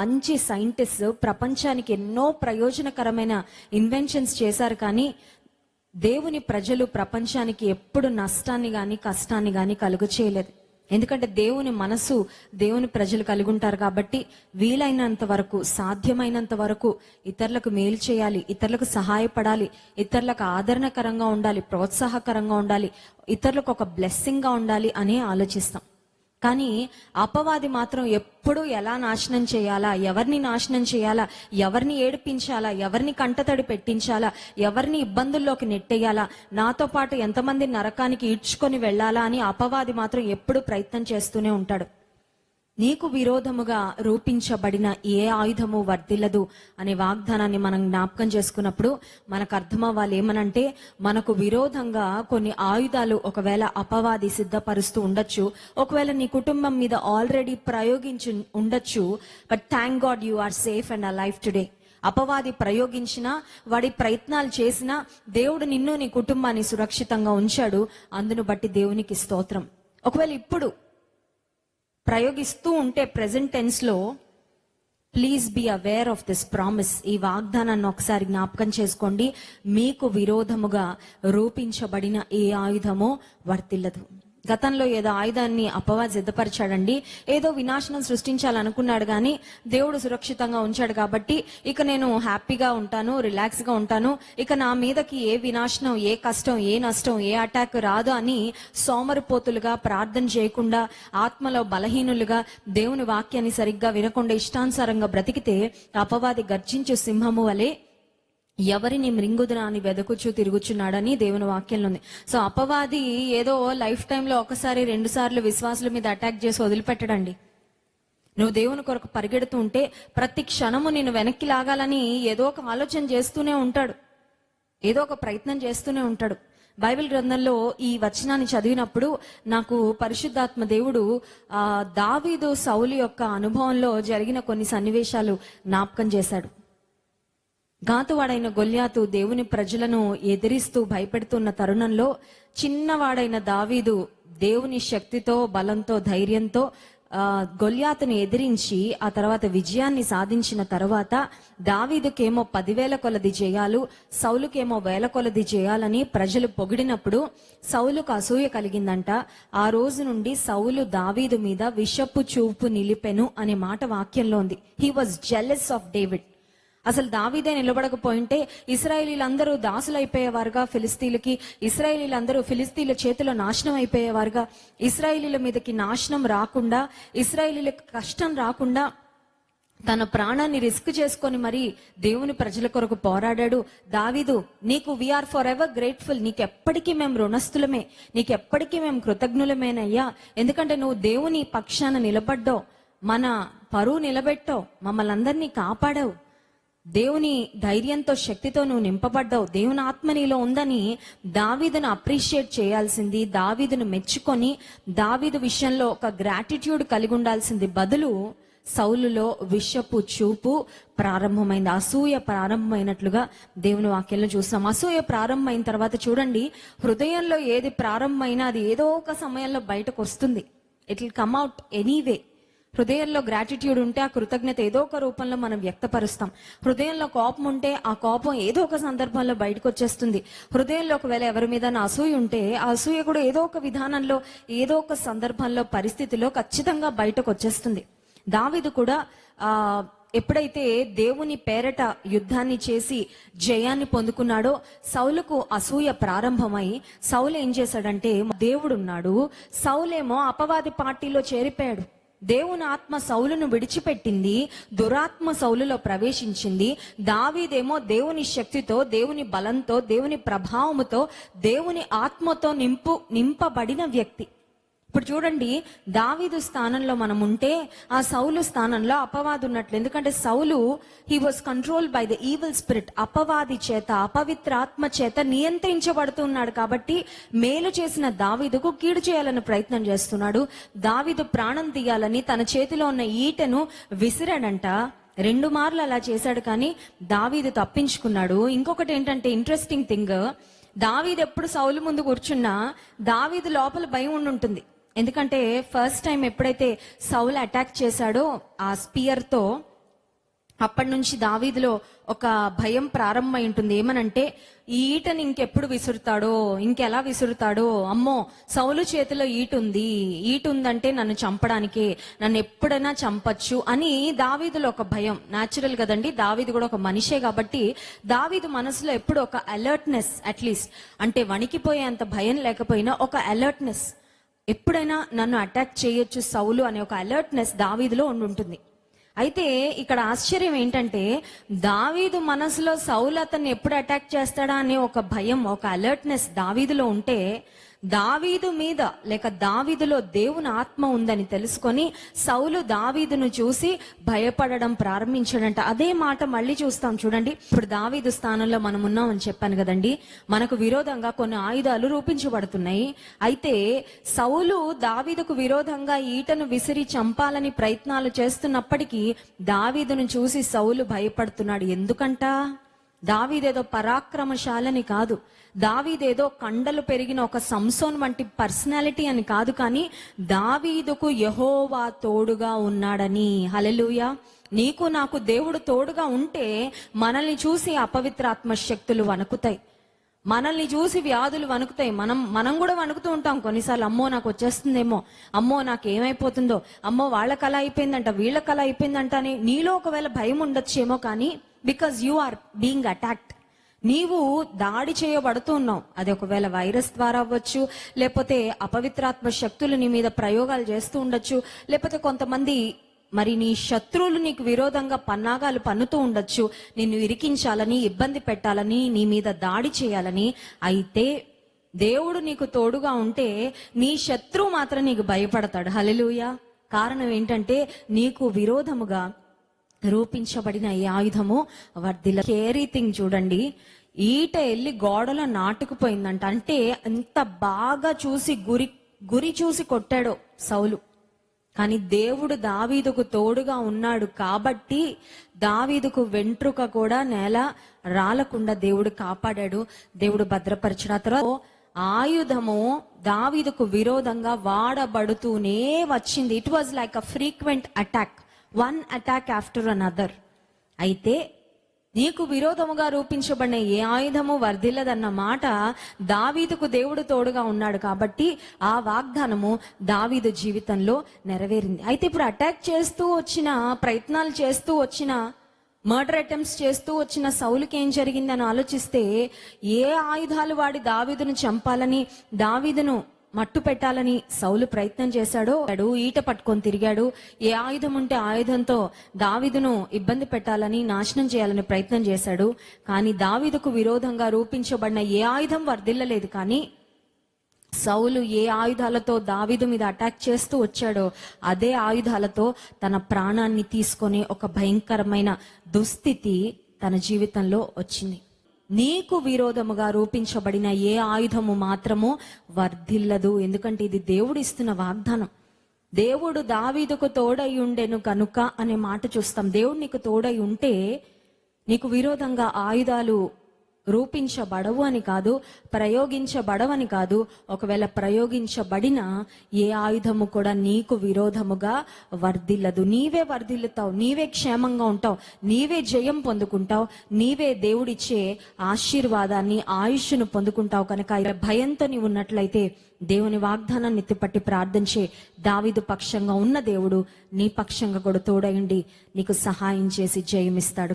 మంచి సైంటిస్ట్ ప్రపంచానికి ఎన్నో ప్రయోజనకరమైన ఇన్వెన్షన్స్ చేశారు కానీ దేవుని ప్రజలు ప్రపంచానికి ఎప్పుడు నష్టాన్ని కానీ కష్టాన్ని కానీ కలుగు చేయలేదు. ఎందుకంటే దేవుని మనసు దేవుని ప్రజలు కలిగి ఉంటారు కాబట్టి వీలైనంత వరకు సాధ్యమైనంత వరకు ఇతరులకు మేలు చేయాలి ఇతరులకు సహాయపడాలి ఇతరులకు ఆదరణకరంగా ఉండాలి ప్రోత్సాహకరంగా ఉండాలి ఇతరులకు ఒక బ్లెస్సింగ్గా ఉండాలి అని ఆలోచిస్తాం. కానీ అపవాది మాత్రం ఎప్పుడు ఎలా నాశనం చేయాలా? ఎవరిని నాశనం చేయాలా? ఎవరిని ఏడిపించాలా? ఎవరిని కంటతడి పెట్టించాలా? ఎవరిని ఇబ్బందుల్లోకి నెట్టేయాలా? నాతో పాటు ఎంతమంది నరకానికి ఈడ్చుకొని వెళ్ళాలా అని అపవాది మాత్రం ఎప్పుడు ప్రయత్నం చేస్తూనే ఉంటాడు. నీకు విరోధముగా రూపించబడిన ఏ ఆయుధము వర్ధిల్లదు అనే వాగ్దానాన్ని మనం జ్ఞాపకం చేసుకున్నప్పుడు మనకు అర్థమవ్వాలి ఏమనంటే మనకు విరోధంగా కొన్ని ఆయుధాలు ఒకవేళ అపవాది సిద్ధపరుస్తూ ఉండొచ్చు ఒకవేళ నీ కుటుంబం మీద ఆల్రెడీ ప్రయోగించి ఉండొచ్చు but thank God you are safe and a life today అపవాది ప్రయోగించిన వాడి ప్రయత్నాలు చేసినా దేవుడు నిన్ను నీ కుటుంబాన్ని సురక్షితంగా ఉంచాడు అందును బట్టి దేవునికి స్తోత్రం. ఒకవేళ ఇప్పుడు ప్రయోగిస్తూ ఉంటే present టెన్స్లో please be aware of this promise ఈ వాగ్దానాన్ని ఒకసారి జ్ఞాపకం చేసుకోండి. మీకు విరోధముగా రూపించబడిన ఏ ఆయుధమో వర్తిల్లదు. గతంలో ఏదో ఆయుధాన్ని అప్పవా సిద్ధపరిచాడండి. ఏదో వినాశనం సృష్టించాలనుకున్నాడు కానీ దేవుడు సురక్షితంగా ఉంచాడు కాబట్టి ఇక నేను హ్యాపీగా ఉంటాను రిలాక్స్గా ఉంటాను. ఇక నా మీదకి ఏ వినాశనం ఏ కష్టం ఏ నష్టం ఏ అటాక్ రాదు అని సోమరిపోతులుగా ప్రార్థన చేయకుండా ఆత్మలో బలహీనులుగా దేవుని వాక్యాన్ని సరిగ్గా వినకుండా ఇష్టానుసారంగా బ్రతికితే అపవాది గర్జించే సింహము వలె ఎవరిని మృంగుదునా అని వెదకుచూ తిరుగుచున్నాడని దేవుని వాక్యంలో ఉంది. సో అపవాది ఏదో లైఫ్ టైంలో ఒకసారి రెండు సార్లు విశ్వాసుల మీద అటాక్ చేసి వదిలిపెట్టడండి. నువ్వు దేవుని కొరకు పరిగెడుతూ ఉంటే ప్రతి క్షణము నేను వెనక్కి లాగాలని ఏదో ఒక ఆలోచన చేస్తూనే ఉంటాడు. ఏదో ఒక ప్రయత్నం చేస్తూనే ఉంటాడు. బైబిల్ గ్రంథంలో ఈ వచనాన్ని చదివినప్పుడు నాకు పరిశుద్ధాత్మ దేవుడు ఆ దావీదు సౌలు యొక్క అనుభవంలో జరిగిన కొన్ని సన్నివేశాలు జ్ఞాపకం చేశాడు. గాతువాడైన గొల్యాతు దేవుని ప్రజలను ఎదిరిస్తూ భయపెడుతున్న తరుణంలో చిన్నవాడైన దావీదు దేవుని శక్తితో బలంతో ధైర్యంతో ఆ, గొల్యాతుని ఎదిరించి ఆ తర్వాత విజయాన్ని సాధించిన తర్వాత దావీదుకేమో పదివేల కొలది జయాలు సౌలుకేమో వేల కొలది జయాలని ప్రజలు పొగిడినప్పుడు సౌలుకు అసూయ కలిగిందంట. ఆ రోజు నుండి సౌలు దావీదు మీద విషపు చూపు నిలిపెను అనే మాట వాక్యంలో ఉంది. He was jealous of David అసలు దావీదే నిలబడకపోయింటే ఇస్రాయేలీలందరూ దాసులైపోయేవారుగా ఫిలిస్తీన్లకి ఇస్రాయేలీలందరూ ఫిలిస్తీన్ల చేతిలో నాశనం అయిపోయేవారుగా ఇస్రాయేలీల మీదకి నాశనం రాకుండా ఇస్రాయేలీలకు కష్టం రాకుండా తన ప్రాణాన్ని రిస్క్ చేసుకొని మరి దేవుని ప్రజల కొరకు పోరాడాడు. దావీదు నీకు వీఆర్ ఫర్ ఎవర్ గ్రేట్ఫుల్ నీకెప్పటికీ మేము రుణస్థులమే. నీకెప్పటికీ మేము కృతజ్ఞులమేనయ్యా. ఎందుకంటే నువ్వు దేవుని పక్షాన నిలబడ్డావు. మన పరువు నిలబెట్టావు. మమ్మల్ని అందరినీ కాపాడావు. దేవుని ధైర్యంతో శక్తితో నువ్వు నింపబడ్డావు. దేవుని ఆత్మ నీలో ఉందని దావీదును అప్రిషియేట్ చేయాల్సింది దావీదును మెచ్చుకొని దావీదు విషయంలో ఒక గ్రాటిట్యూడ్ కలిగి ఉండాల్సింది. బదులు సౌలులో విషపు చూపు ప్రారంభమైంది. అసూయ ప్రారంభమైనట్లుగా దేవుని వాక్యంలో చూసాం అసూయ ప్రారంభమైన తర్వాత చూడండి హృదయంలో ఏది ప్రారంభమైనా అది ఏదో ఒక సమయంలో బయటకు వస్తుంది. It will come out anyway హృదయంలో గ్రాటిట్యూడ్ ఉంటే ఆ కృతజ్ఞత ఏదో ఒక రూపంలో మనం వ్యక్తపరుస్తాం. హృదయంలో కోపం ఉంటే ఆ కోపం ఏదో ఒక సందర్భంలో బయటకు వచ్చేస్తుంది. హృదయంలో ఒకవేళ ఎవరి మీద అసూయ ఉంటే ఆ అసూయ కూడా ఏదో ఒక విధానంలో ఏదో ఒక సందర్భంలో పరిస్థితిలో ఖచ్చితంగా బయటకు వచ్చేస్తుంది. దావిదు కూడా ఆ ఎప్పుడైతే దేవుని పేరట యుద్ధాన్ని చేసి జయాన్ని పొందుకున్నాడో సౌలుకు అసూయ ప్రారంభమై సౌలు ఏం చేశాడంటే దేవుడున్నాడు సౌలేమో అపవాది పార్టీలో చేరిపోయాడు. దేవుని ఆత్మ సౌలును విడిచిపెట్టింది దురాత్మ సౌలులో ప్రవేశించింది. దావీదేమో దేవుని శక్తితో దేవుని బలంతో దేవుని ప్రభావముతో దేవుని ఆత్మతో నింపు నింపబడిన వ్యక్తి. ఇప్పుడు చూడండి దావీదు స్థానంలో మనం ఉంటే ఆ సౌలు స్థానంలో అపవాది ఉన్నట్లు. ఎందుకంటే సౌలు he was control by the evil spirit అపవాది చేత అపవిత్ర ఆత్మ చేత నియంత్రించబడుతున్నాడు కాబట్టి మేలు చేసిన దావీదుకు కీడు చేయాలని ప్రయత్నం చేస్తున్నాడు. దావీదు ప్రాణం తీయాలని తన చేతిలో ఉన్న ఈటను విసిరాడంట. రెండు మార్లు అలా చేశాడు కానీ దావీదు తప్పించుకున్నాడు. ఇంకొకటి ఏంటంటే ఇంట్రెస్టింగ్ థింగ్ దావీదు ఎప్పుడు సౌలు ముందు కూర్చున్నా దావీదు లోపల భయం ఉండి ఉంటుంది ఎందుకంటే ఫస్ట్ టైం ఎప్పుడైతే సౌల్ అటాక్ చేశాడో ఆ స్పియర్తో అప్పటి నుంచి దావీదులో ఒక భయం ప్రారంభమై ఉంటుంది. ఏమనంటే ఈ ఈటని ఇంకెప్పుడు విసురుతాడో ఇంకెలా విసురుతాడో అమ్మో సౌలు చేతిలో ఈట ఉంది. ఈట ఉందంటే నన్ను చంపడానికి నన్ను ఎప్పుడైనా చంపచ్చు అని దావీదులో ఒక భయం. న్యాచురల్ కదండి దావీదు కూడా ఒక మనిషే కాబట్టి దావీదు మనసులో ఎప్పుడు ఒక అలర్ట్నెస్ అట్లీస్ట్ అంటే వణికిపోయేంత భయం లేకపోయినా ఒక అలర్ట్నెస్ ఎప్పుడైనా నన్ను అటాక్ చేయొచ్చు సౌలు అనే ఒక అలర్ట్నెస్ దావీదులో ఉండి ఉంటుంది. అయితే ఇక్కడ ఆశ్చర్యం ఏంటంటే దావీదు మనసులో సౌలు అతన్ని ఎప్పుడు అటాక్ చేస్తాడా అనే ఒక భయం ఒక అలర్ట్నెస్ దావీదులో ఉంటే దావీదు మీద లేక దావీదులో దేవుని ఆత్మ ఉందని తెలుసుకొని సౌలు దావీదును చూసి భయపడడం ప్రారంభించాడంట. అదే మాట మళ్ళీ చూస్తాం చూడండి. ఇప్పుడు దావీదు స్థానంలో మనం ఉన్నామని చెప్పాను కదండి. మనకు విరోధంగా కొన్ని ఆయుధాలు రూపించబడుతున్నాయి. అయితే సౌలు దావీదుకు విరోధంగా ఈటను విసిరి చంపాలని ప్రయత్నాలు చేస్తున్నప్పటికీ దావీదును చూసి సౌలు భయపడుతున్నాడు. ఎందుకంట? దావీదేదో పరాక్రమశాలని కాదు. దావీదేదో కండలు పెరిగిన ఒక సంసోన్ వంటి పర్సనాలిటీ అని కాదు కానీ దావీదుకు యహోవా తోడుగా ఉన్నాడని. హలెలుయా నీకు నాకు దేవుడు తోడుగా ఉంటే మనల్ని చూసి అపవిత్రాత్మ శక్తులు వణుకుతాయి. మనల్ని చూసి వ్యాధులు వణుకుతాయి. మనం మనం కూడా వణుకుతూ ఉంటాం. కొన్నిసార్లు అమ్మో నాకు వచ్చేస్తుందేమో. అమ్మో నాకు ఏమైపోతుందో అమ్మో వాళ్ళ కళ అయిపోయిందంట వీళ్ళ కళ అయిపోయిందంట అని నీలో ఒకవేళ భయం ఉండొచ్చేమో కానీ because you are being attacked నీవు దాడి చేయబడుతున్నావు అది ఒకవేళ వైరస్ ద్వారా అవ్వచ్చు లేకపోతే అపవిత్రాత్మ శక్తులు నీ మీద ప్రయోగాలు చేస్తూ ఉండొచ్చు లేకపోతే కొంతమంది మరి నీ శత్రువులు నీకు విరోధంగా పన్నాగాలు పన్నుతూ ఉండొచ్చు నిన్ను ఇరికించాలని ఇబ్బంది పెట్టాలని నీ మీద దాడి చేయాలని. అయితే దేవుడు నీకు తోడుగా ఉంటే నీ శత్రువు మాత్రం నీకు భయపడతాడు. హలెలుయ కారణం ఏంటంటే నీకు విరోధముగా రూపించబడిన ఈ ఆయుధము వర్ధిల్ల. కేరీ థింగ్ చూడండి. ఈట వెళ్ళి గోడలో నాటుకుపోయిందంట. అంటే అంత బాగా చూసి గురి గురి చూసి కొట్టాడు సౌలు. కానీ దేవుడు దావీదుకు తోడుగా ఉన్నాడు కాబట్టి దావీదుకు వెంట్రుక కూడా నేల రాలకుండా దేవుడు కాపాడాడు. దేవుడు భద్రపరిచిన తర్వాత ఆయుధము దావీదుకు విరోధంగా వాడబడుతూనే వచ్చింది. It was like a frequent attack one attack after another అయితే నీకు విరోధముగా రూపించబడిన ఏ ఆయుధము వర్ధిల్లదన్న మాట దావీదుకు దేవుడు తోడుగా ఉన్నాడు కాబట్టి ఆ వాగ్దానము దావీదు జీవితంలో నెరవేరింది. అయితే ఇప్పుడు అటాక్ చేస్తూ వచ్చిన ప్రయత్నాలు చేస్తూ వచ్చిన మర్డర్ అటెంప్ట్స్ చేస్తూ వచ్చిన సౌలుకి ఏం జరిగిందని ఆలోచిస్తే ఏ ఆయుధాలు వాడి దావీదును చంపాలని దావీదును మట్టు పెట్టాలని సౌలు ప్రయత్నం చేశాడో అడు ఈట పట్టుకొని తిరిగాడు. ఏ ఆయుధం ఉంటే ఆయుధంతో దావీదును ఇబ్బంది పెట్టాలని నాశనం చేయాలని ప్రయత్నం చేశాడు. కానీ దావీదుకు విరోధంగా రూపించబడిన ఏ ఆయుధం వర్ధిల్లలేదు. కానీ సౌలు ఏ ఆయుధాలతో దావీదు మీద అటాక్ చేస్తూ వచ్చాడో అదే ఆయుధాలతో తన ప్రాణాన్ని తీసుకొని ఒక భయంకరమైన దుస్థితి తన జీవితంలో వచ్చింది. నీకు విరోధముగా రూపించబడిన ఏ ఆయుధము మాత్రము వర్ధిల్లదు. ఎందుకంటే ఇది దేవుడు ఇస్తున్న వాగ్దానం. దేవుడు దావీదుకు తోడై ఉండెను కనుక అనే మాట చూస్తాం. దేవుడు నీకు తోడై ఉంటే నీకు విరోధంగా ఆయుధాలు రూపించబడవు అని కాదు ప్రయోగించబడవని కాదు. ఒకవేళ ప్రయోగించబడిన ఏ ఆయుధము కూడా నీకు విరోధముగా వర్ధిల్లదు. నీవే వర్ధిల్లుతావు నీవే క్షేమంగా ఉంటావు నీవే జయం పొందుకుంటావు నీవే దేవుడిచ్చే ఆశీర్వాదాన్ని ఆయుష్ను పొందుకుంటావు కనుక భయంతో నీవు ఉన్నట్లయితే దేవుని వాగ్దానాన్ని ఎత్తిపట్టి ప్రార్థించే దావిదు పక్షంగా ఉన్న దేవుడు నీ పక్షంగా కూడా తోడయండి. నీకు సహాయం చేసి జయమిస్తాడు.